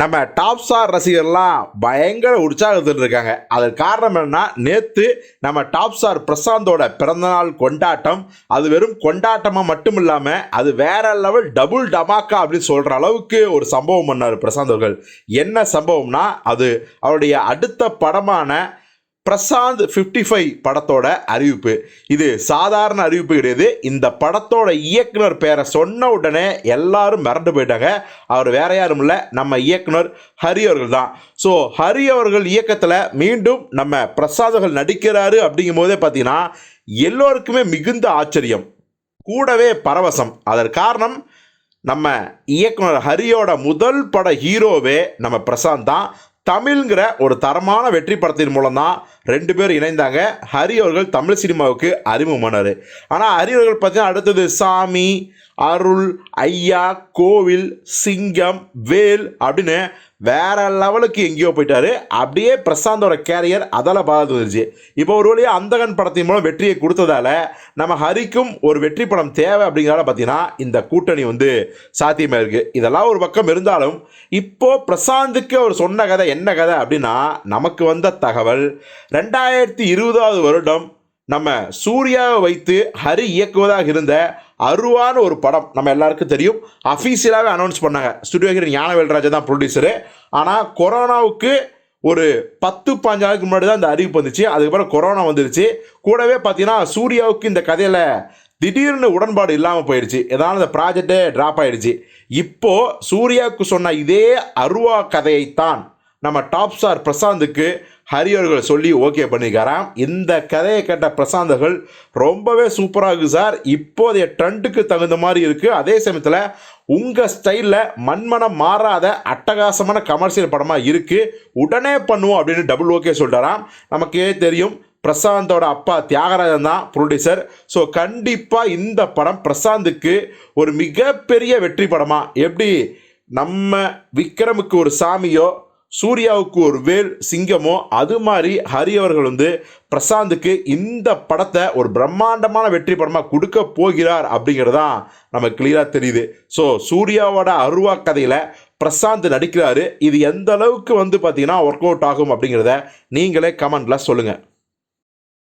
நம்ம top star ரசிகர்லாம் பயங்கர உற்சாகத்தில் இருக்காங்க. அதற்கு காரணம் என்னன்னா நேற்று நம்ம டாப் ஸ்டார் பிரசாந்தோட பிறந்தநாள் கொண்டாட்டம் அது வெறும் கொண்டாட்டமாக மட்டும் இல்லாமல் அது வேற லெவல் டபுள் டமாக்கா அப்படின்னு சொல்கிற அளவுக்கு ஒரு சம்பவம் பண்ணார் பிரசாந்த் அவர்கள். என்ன சம்பவம்னா அது அவருடைய அடுத்த படமான பிரசாந்த் ஃபிஃப்டி ஃபைவ் படத்தோட அறிவிப்பு. இது சாதாரண அறிவிப்பு கிடையாது. இந்த படத்தோட இயக்குனர் பேரை சொன்ன உடனே எல்லாரும் மிரண்டு போயிட்டாங்க. அவர் வேற யாரும் இல்லை. நம்ம இயக்குனர் ஹரி அவர்கள் தான். ஸோ ஹரி அவர்கள் இயக்கத்தில் மீண்டும் நம்ம பிரசாந்த் அவர்கள் நடிக்கிறாரு அப்படிங்கும் போதே பார்த்தீங்கன்னா எல்லோருக்குமே மிகுந்த ஆச்சரியம். கூடவே பரவசம். அதற்கு காரணம் நம்ம இயக்குனர் ஹரியோட முதல் பட ஹீரோவே நம்ம பிரசாந்த் தான். தமிழ்ங்கிற ஒரு தரமான வெற்றி படத்தின் மூலம் தான் ரெண்டு பேர் இணைந்தாங்க. ஹரி அவர்கள் தமிழ் சினிமாவுக்கு அறிமுகமானார். ஆனால் ஹரி அவர்கள் பார்த்தீங்கன்னா அடுத்தது சாமி அருள் ஐயா கோவில் சிங்கம் வேல் அப்படின்னு வேற லெவலுக்கு எங்கேயோ போயிட்டாரு. அப்படியே பிரசாந்தோட கேரியர் அதில் பார்த்து இப்போ ஒரு வழியாக அந்தகன் படத்தின் மூலம் வெற்றியை கொடுத்ததால நம்ம ஹரிக்கும் ஒரு வெற்றி படம் தேவை அப்படிங்கிறதால பார்த்தீங்கன்னா இந்த கூட்டணி வந்து சாத்தியமாக இருக்குது இதெல்லாம் ஒரு பக்கம் இருந்தாலும் இப்போ பிரசாந்துக்கு அவர் சொன்ன கதை என்ன கதை அப்படின்னா நமக்கு வந்த தகவல் ரெண்டாயிரத்தி இருபதாவது வருடம் நம்ம சூர்யாவை வைத்து ஹரி இயக்குவதாக இருந்த அருவான ஒரு படம் நம்ம எல்லாருக்கும் தெரியும். அஃபீஷியலாகவே அனௌன்ஸ் பண்ணாங்க. ஸ்டுடியோ ஹீரோ ஞானவேல்ராஜா தான் ப்ரொடியூசரு ஆனால் கொரோனாவுக்கு ஒரு பத்து பாஞ்சாளுக்கு முன்னாடி தான் இந்த அறிவிப்பு வந்துச்சு. அதுக்கப்புறம் கொரோனா வந்துருச்சு. கூடவே பார்த்தீங்கன்னா சூர்யாவுக்கு இந்த கதையில் திடீர்னு உடன்பாடு இல்லாமல் போயிடுச்சு. இதனால் இந்த ப்ராஜெக்டே ட்ராப் ஆயிடுச்சு. இப்போது சூர்யாவுக்கு சொன்ன இதே அருவா கதையைத்தான் நம்ம டாப் ஸ்டார் பிரசாந்துக்கு ஹரி அவர்கள் சொல்லி ஓகே பண்ணிக்காராம் இந்த கதையை கேட்ட பிரசாந்தர்கள் ரொம்பவே சூப்பராக இருக்குது சார் இப்போதைய ட்ரெண்டுக்கு தகுந்த மாதிரி இருக்குது அதே சமயத்தில் உங்கள் ஸ்டைலில் மண்மனம் மாறாத அட்டகாசமான கமர்ஷியல் படமாக இருக்குது உடனே பண்ணுவோம் அப்படின்னு டபுள் ஓகே சொல்லிட்டாராம் நமக்கே தெரியும் பிரசாந்தோட அப்பா தியாகராஜன் தான் ப்ரொடியூசர் ஸோ கண்டிப்பாக இந்த படம் பிரசாந்துக்கு ஒரு மிகப்பெரிய வெற்றி படமாக எப்படி நம்ம விக்ரமுக்கு ஒரு சாமியோ சூர்யாவுக்கு ஒரு வேல் சிங்கமோ அது மாதிரி ஹரி அவர்கள் வந்து பிரசாந்துக்கு இந்த படத்தை ஒரு பிரம்மாண்டமான வெற்றி படமாக கொடுக்க போகிறார் அப்படிங்கிறது தான் நமக்கு கிளியராக தெரியுது. ஸோ சூர்யாவோட அருவா கதையில் பிரசாந்த் நடிக்கிறாரு. இது எந்த அளவுக்கு வந்து பார்த்தீங்கன்னா ஒர்க் அவுட் ஆகும் அப்படிங்கிறத நீங்களே கமெண்டில் சொல்லுங்கள்